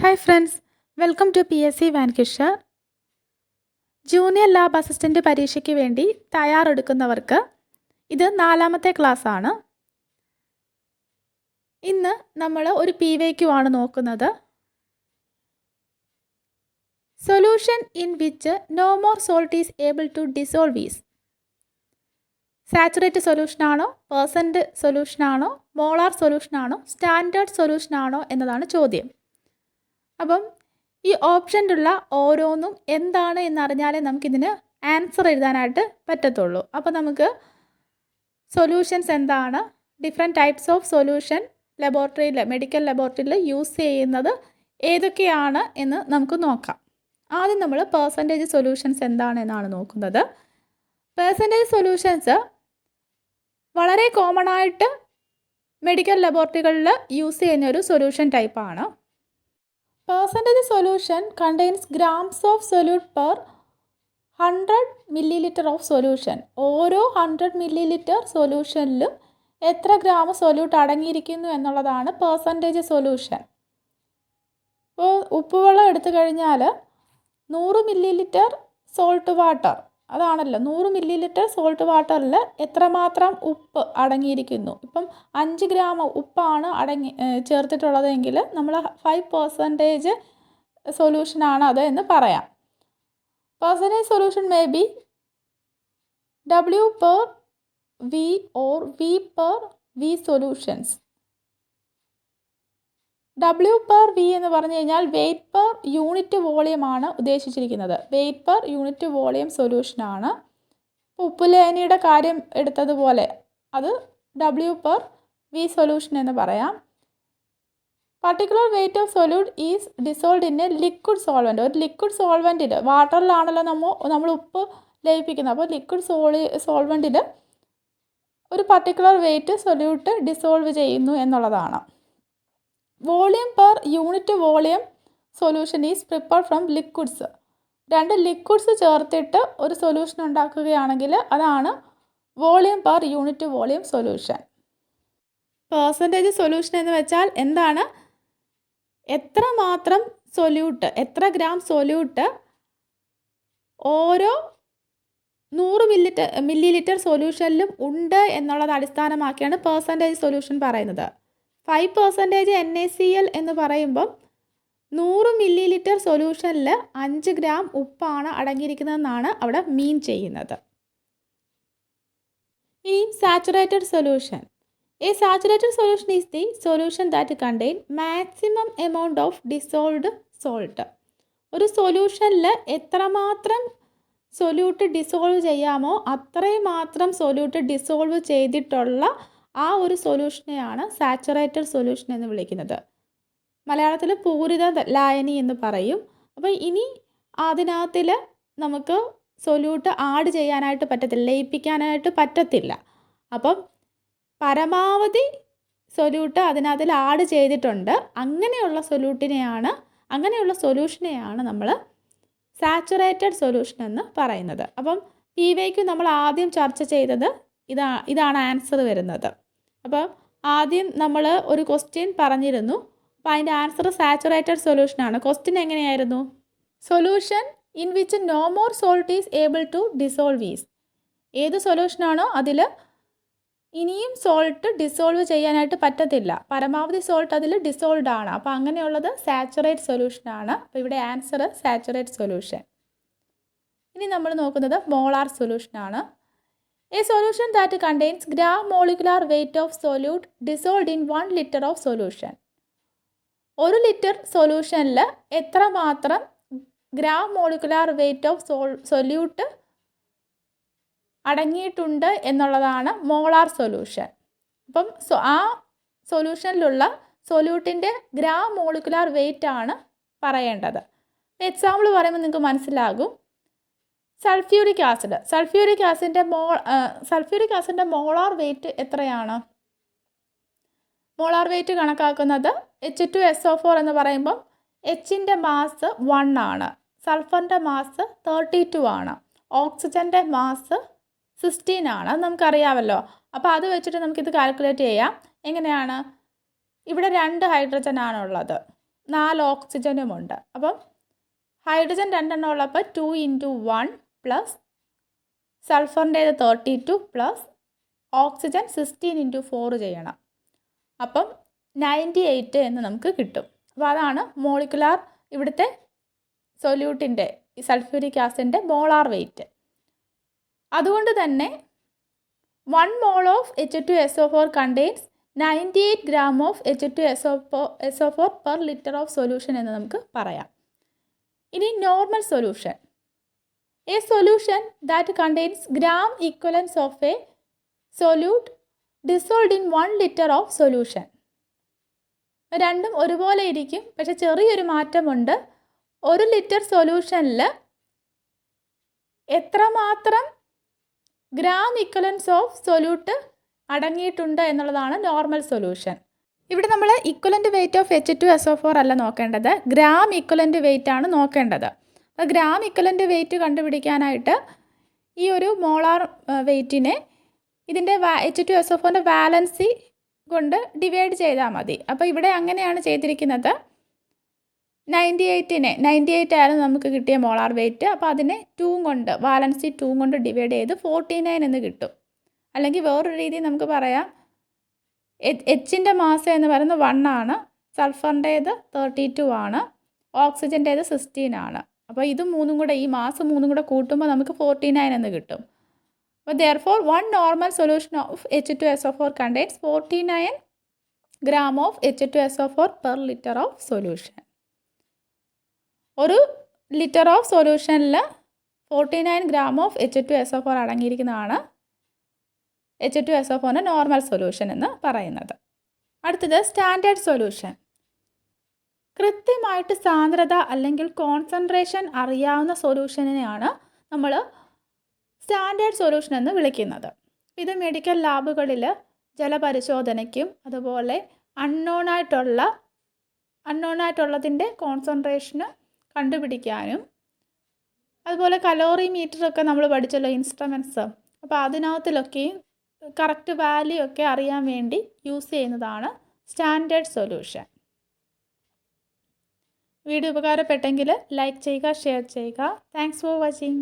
Hi friends welcome to P S C വാൻകിഷർ junior lab assistant പരീക്ഷയ്ക്ക് വേണ്ടി തയ്യാറെടുക്കുന്നവർക്ക് ഇത് നാലാമത്തെ ക്ലാസ് ആണ്. ഇന്ന് നമ്മൾ ഒരു പി വൈക്യു ആണ് നോക്കുന്നത്. Solution in which no more salt is able to dissolve is saturate സൊല്യൂഷനാണോ percent സൊല്യൂഷനാണോ മോളാർ സൊല്യൂഷനാണോ സ്റ്റാൻഡേർഡ് സൊല്യൂഷനാണോ എന്നതാണ് ചോദ്യം. അപ്പം ഈ ഓപ്ഷനിലുള്ള ഓരോന്നും എന്താണ് എന്നറിഞ്ഞാലേ നമുക്കിതിന് ആൻസർ എഴുതാനായിട്ട് പറ്റത്തുള്ളൂ. അപ്പോൾ നമുക്ക് സൊല്യൂഷൻസ് എന്താണ്? ഡിഫറെന്റ് ടൈപ്സ് ഓഫ് സൊല്യൂഷൻ ലബോറട്ടറിയിൽ മെഡിക്കൽ ലബോറട്ടറിയിൽ യൂസ് ചെയ്യുന്നത് ഏതൊക്കെയാണ് എന്ന് നമുക്ക് നോക്കാം. ആദ്യം നമ്മൾ പേഴ്സന്റേജ് സൊല്യൂഷൻസ് എന്താണ് എന്നാണ് നോക്കുന്നത്. പേഴ്സന്റേജ് സൊല്യൂഷൻസ് വളരെ കോമൺ ആയിട്ട് മെഡിക്കൽ ലബോറട്ടറികളിൽ യൂസ് ചെയ്യുന്ന ഒരു സൊല്യൂഷൻ ടൈപ്പാണ് percentage solution contains grams of solute per hundred millilitre of solution ഓരോ ഹൺഡ്രഡ് മില്ലി ലിറ്റർ സൊല്യൂഷനിലും എത്ര ഗ്രാം സൊല്യൂട്ട് അടങ്ങിയിരിക്കുന്നു എന്നുള്ളതാണ് പെർസെന്റേജ് സൊല്യൂഷൻ ഇപ്പോൾ ഉപ്പുവെള്ളം എടുത്തു കഴിഞ്ഞാൽ നൂറ് മില്ലി ലിറ്റർ സോൾട്ട് വാട്ടർ അതാണല്ലോ. നൂറ് മില്ലി ലിറ്റർ സോൾട്ട് വാട്ടറിൽ എത്രമാത്രം ഉപ്പ് അടങ്ങിയിരിക്കുന്നു? ഇപ്പം അഞ്ച് ഗ്രാം ഉപ്പാണ് അടങ്ങി ചേർത്തിട്ടുള്ളതെങ്കിൽ നമ്മൾ ഫൈവ് പെർസെന്റേജ് സൊല്യൂഷനാണ് അത് എന്ന് പറയാം. Percentage solution may be W per V or V per V solutions W per V എന്ന് പറഞ്ഞു കഴിഞ്ഞാൽ വെയ്റ്റ് പെർ യൂണിറ്റ് വോളിയം ആണ് ഉദ്ദേശിച്ചിരിക്കുന്നത്. വെയ്റ്റ് പെർ യൂണിറ്റ് വോളിയം സൊല്യൂഷനാണ് ഉപ്പുലേനിയുടെ കാര്യം എടുത്തതുപോലെ അത് ഡബ്ല്യു പെർ വി സൊല്യൂഷൻ എന്ന് പറയാം. Particular weight of solute is dissolved in a liquid solvent ഒരു ലിക്വിഡ് സോൾവെന്റിൽ വാട്ടറിലാണല്ലോ നമ്മൾ നമ്മൾ ഉപ്പ് ലയിപ്പിക്കുന്നത്. അപ്പോൾ ലിക്വിഡ് സോളി സോൾവെന്റിൽ ഒരു പർട്ടിക്കുലർ വെയ്റ്റ് സൊല്യൂട്ട് ഡിസോൾവ് ചെയ്യുന്നു എന്നുള്ളതാണ്. Volume per unit volume solution is prepare from liquids. രണ്ട് ലിക്വിഡ്സ് ചേർത്തിട്ട് ഒരു സൊല്യൂഷൻ ഉണ്ടാക്കുകയാണെങ്കിൽ അതാണ് volume per unit volume solution. Percentage solution എന്ന് വെച്ചാൽ എന്താണ്? എത്ര മാത്രം സൊല്യൂട്ട് എത്ര ഗ്രാം സൊല്യൂട്ട് ഓരോ നൂറ് മില്ലിറ്റർ മില്ലി ലിറ്റർ സൊല്യൂഷനിലും ഉണ്ട് എന്നുള്ളത് അടിസ്ഥാനമാക്കിയാണ് പേഴ്സന്റേജ് സൊല്യൂഷൻ പറയുന്നത്. Five percentage N A C L എന്ന് പറയുമ്പം നൂറ് മില്ലി ലിറ്റർ സൊല്യൂഷനിൽ അഞ്ച് ഗ്രാം ഉപ്പാണ് അടങ്ങിയിരിക്കുന്നതെന്നാണ് അവിടെ മീൻ ചെയ്യുന്നത്. ഇനി saturated solution. A saturated solution is the solution that contain maximum amount of dissolved salt. ഒരു സൊല്യൂഷനിൽ എത്രമാത്രം സൊല്യൂട്ട് ഡിസോൾവ് ചെയ്യാമോ അത്രയും മാത്രം സൊല്യൂട്ട് ഡിസോൾവ് ചെയ്തിട്ടുള്ള ആ ഒരു സൊല്യൂഷനെയാണ് സാച്ചുറേറ്റഡ് സൊല്യൂഷൻ എന്ന് വിളിക്കുന്നത്. മലയാളത്തിൽ പൂരിത ലായനി എന്ന് പറയും. അപ്പോൾ ഇനി അതിനകത്തിൽ നമുക്ക് സൊല്യൂട്ട് ആഡ് ചെയ്യാനായിട്ട് പറ്റത്തില്ല ലയിപ്പിക്കാനായിട്ട് പറ്റത്തില്ല. അപ്പം പരമാവധി സൊല്യൂട്ട് അതിനകത്തിൽ ആഡ് ചെയ്തിട്ടുണ്ട്. അങ്ങനെയുള്ള സൊല്യൂട്ടിനെയാണ് അങ്ങനെയുള്ള സൊല്യൂഷനെയാണ് നമ്മൾ സാച്ചുറേറ്റഡ് സൊല്യൂഷൻ എന്ന് പറയുന്നത്. അപ്പം പി വൈക്ക് നമ്മൾ ആദ്യം ചർച്ച ചെയ്തത് ഇതാ ഇതാണ് ആൻസർ വരുന്നത്. അപ്പോൾ ആദ്യം നമ്മൾ ഒരു ക്വസ്റ്റ്യൻ പറഞ്ഞിരുന്നു. അപ്പോൾ അതിന്റെ ആൻസർ സാച്ചുറേറ്റഡ് സൊല്യൂഷനാണ് ക്വസ്റ്റ്യൻ എങ്ങനെയായിരുന്നു? Solution in which no more salt is able to dissolve is ഏത് സൊല്യൂഷനാണോ അതിൽ ഇനിയും സോൾട്ട് ഡിസോൾവ് ചെയ്യാനായിട്ട് പറ്റത്തില്ല. പരമാവധി സോൾട്ട് അതിൽ ഡിസോൾവ് ആണ്. അപ്പോൾ അങ്ങനെയുള്ളത് സാച്ചുറേറ്റ് സൊല്യൂഷൻ ആണ്. അപ്പോൾ ഇവിടെ ആൻസർ സാച്ചുറേറ്റ് സൊല്യൂഷൻ ഇനി നമ്മൾ നോക്കുന്നത് molar solution a solution that contains gram molecular weight of solute dissolved in one litre of solution ഒരു ലിറ്റർ സൊല്യൂഷനിൽ എത്രമാത്രം gram molecular weight of sol solute അടങ്ങിയിട്ടുണ്ട് എന്നുള്ളതാണ് മോളാർ സൊല്യൂഷൻ അപ്പം ആ സൊല്യൂഷനിലുള്ള സൊല്യൂട്ടിന്റെ ഗ്രാം മോളിക്കുലാർ വെയ്റ്റ് ആണ് പറയേണ്ടത്. എക്സാമ്പിൾ പറയുമ്പോൾ നിങ്ങൾക്ക് മനസ്സിലാകും. Sulphuric acid. സൾഫ്യൂരിക് ആസിഡിന്റെ മോൾ സൾഫ്യൂരിക് ആസിഡിന്റെ മോളാർ വെയ്റ്റ് എത്രയാണ്? മോളാർ വെയ്റ്റ് കണക്കാക്കുന്നത് H two S O four എന്ന് പറയുമ്പം എച്ചിന്റെ മാസ് വൺ ആണ്. സൾഫറിന്റെ മാസ് തേർട്ടി ടു ആണ്. ഓക്സിജന്റെ മാസ് സിക്സ്റ്റീൻ ആണ്. നമുക്കറിയാമല്ലോ. അപ്പോൾ അത് വെച്ചിട്ട് നമുക്കിത് കാൽക്കുലേറ്റ് ചെയ്യാം. എങ്ങനെയാണ്? ഇവിടെ രണ്ട് ഹൈഡ്രജൻ ആണുള്ളത് നാല് ഓക്സിജനുമുണ്ട്. അപ്പം ഹൈഡ്രജൻ രണ്ടെണ്ണം ഉള്ളപ്പോൾ two into one plus സൾഫറിന്റേത് thirty two plus oxygen sixteen into four ചെയ്യണം. അപ്പം നയന്റി എയ്റ്റ് എന്ന് നമുക്ക് കിട്ടും. അപ്പോൾ അതാണ് മോളിക്കുലാർ ഇവിടുത്തെ സൊല്യൂട്ടിന്റെ സൾഫ്യൂരിക് ആസിഡിന്റെ മോളാർ വെയിറ്റ് അതുകൊണ്ട് തന്നെ one mole of H two S O four contains ninety eight gram of H two S O four S O four per litre of solution എന്ന് നമുക്ക് പറയാം. ഇനി normal solution a solution that contains gram equivalence of a solute dissolved in one litre of solution രണ്ടും ഒരുപോലെ ഇരിക്കും. പക്ഷെ ചെറിയൊരു മാറ്റമുണ്ട്. ഒരു ലിറ്റർ സൊല്യൂഷനിൽ എത്രമാത്രം ഗ്രാം ഇക്വലൻസ് ഓഫ് സൊല്യൂട്ട് അടങ്ങിയിട്ടുണ്ട് എന്നുള്ളതാണ് നോർമൽ സൊല്യൂഷൻ ഇവിടെ നമ്മൾ equivalent weight of H two S O four അല്ല നോക്കേണ്ടത്. ഗ്രാം ഇക്വലന്റ് വെയിറ്റ് ആണ് നോക്കേണ്ടത്. ഗ്രാം ഇക്വലന്റ് വെയിറ്റ് കണ്ടുപിടിക്കാനായിട്ട് ഈ ഒരു മോളാർ വെയിറ്റിനെ ഇതിന്റെ വാ H two S F valency കൊണ്ട് ഡിവൈഡ് ചെയ്താൽ മതി. അപ്പോൾ ഇവിടെ അങ്ങനെയാണ് ചെയ്തിരിക്കുന്നത്. നയന്റി എയ്റ്റിനെ നയന്റി എയ്റ്റ് ആയിരുന്നു നമുക്ക് കിട്ടിയ മോളാർ വെയിറ്റ് അപ്പോൾ അതിനെ ടൂം കൊണ്ട് വാലൻസി ടൂ കൊണ്ട് ഡിവൈഡ് ചെയ്ത് ഫോർട്ടി നയൻ എന്ന് കിട്ടും. അല്ലെങ്കിൽ വേറൊരു രീതി നമുക്ക് പറയാം. എച്ചിന്റെ മാസം എന്ന് പറയുന്നത് വൺ ആണ്. സൾഫറിന്റേത് തേർട്ടി ടു ആണ്. ഓക്സിജന്റേത് സിക്സ്റ്റീൻ ആണ്. അപ്പോൾ ഇത് മൂന്നും കൂടെ ഈ മാസം മൂന്നും കൂടെ കൂട്ടുമ്പോൾ നമുക്ക് ഫോർട്ടി നയൻ എന്ന് കിട്ടും. അപ്പോൾ therefore one normal solution of H two S O four contains forty nine gram of H two S O four per litre of solution ഒരു ലിറ്റർ ഓഫ് സൊല്യൂഷനിൽ forty nine gram of H two S O four അടങ്ങിയിരിക്കുന്നതാണ് H two S O ഫോറിന്റെ normal solution എന്ന് പറയുന്നത്. അടുത്തത് standard solution കൃത്യമായിട്ട് സാന്ദ്രത അല്ലെങ്കിൽ concentration അറിയാവുന്ന സൊല്യൂഷനെയാണ് നമ്മൾ സ്റ്റാൻഡേർഡ് സൊല്യൂഷൻ എന്ന് വിളിക്കുന്നത്. ഇത് മെഡിക്കൽ ലാബുകളിൽ ജലപരിശോധനയ്ക്കും അതുപോലെ അൺനോൺ ആയിട്ടുള്ള അൺനോൺ ആയിട്ടുള്ളതിന്റെ കോൺസെൻട്രേഷന് കണ്ടുപിടിക്കാനും അതുപോലെ കലോറി മീറ്ററൊക്കെ നമ്മൾ പഠിച്ചല്ലോ ഇൻസ്ട്രുമെന്റ്സ് അപ്പോൾ അതിനകത്തിലൊക്കെയും കറക്റ്റ് വാല്യൂ ഒക്കെ അറിയാൻ വേണ്ടി യൂസ് ചെയ്യുന്നതാണ് സ്റ്റാൻഡേർഡ് സൊല്യൂഷൻ വീഡിയോ ഉപകാരപ്പെട്ടെങ്കിൽ ലൈക്ക് ചെയ്യുക ഷെയർ ചെയ്യുക. Thanks for watching